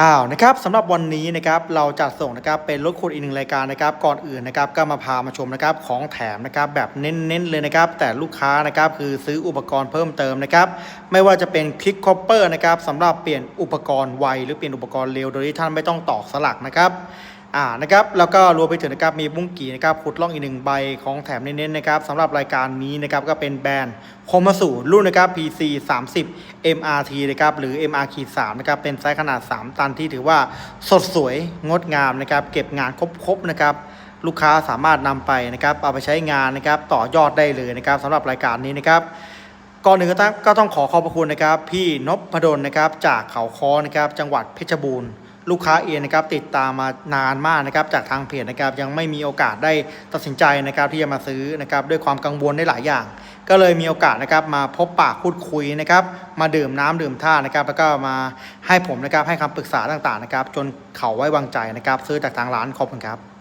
อ้าวนะครับสำหรับวันนี้นะครับเราจัดส่งนะครับเป็นรถคูณอีกหนึ่งรายการนะครับก่อนอื่นนะครับก็มาพามาชมนะครับของแถมนะครับแบบเน้นๆเลยนะครับแต่ลูกค้านะครับคือซื้ออุปกรณ์เพิ่มเติมนะครับไม่ว่าจะเป็นคลิกคอปเปอร์นะครับสำหรับเปลี่ยนอุปกรณ์ไวหรือเปลี่ยนอุปกรณ์เร็วโดยที่ท่านไม่ต้องตอกสลักนะครับ อ่านะครับแล้วก็รวมไปถึงนะครับมีบุ้งกีนะครับขุดล่องอีกหนึ่งใบของแถมเน้นๆนะครับสำหรับรายการนี้นะครับก็เป็นแบรนด์คมาสูรุ่นนะครับ PC 30 MRT นะครับหรือ MR 3นะครับเป็นไซส์ขนาด 3 ตันที่ถือว่าสดสวยงดงามนะครับเก็บงานครบๆนะครับลูกค้าสามารถนำไปนะครับเอาไปใช้งานนะครับต่อยอดได้เลยนะครับสำหรับรายการนี้นะครับก่อนหนึ่งก็ต้องขอขอบพระคุณนะครับ พี่นพดลนะครับจากเขาค้อนะครับจังหวัดเพชรบูรณ์ ลูกค้าเองนะครับติดตามมานานมากนะครับจากทางเพจนะครับยังไม่มีโอกาสได้ตัดสินใจนะครับที่จะมาซื้อนะครับด้วยความกังวลได้หลายอย่าง ก็เลยมีโอกาสนะครับมาพบปะพูดคุยนะครับมาดื่มน้ำดื่มท่านะครับแล้วก็มาให้ผมนะครับให้คำปรึกษาต่างๆนะครับจนเขาไว้วางใจนะครับซื้อจากทางร้านขอบคุณครับ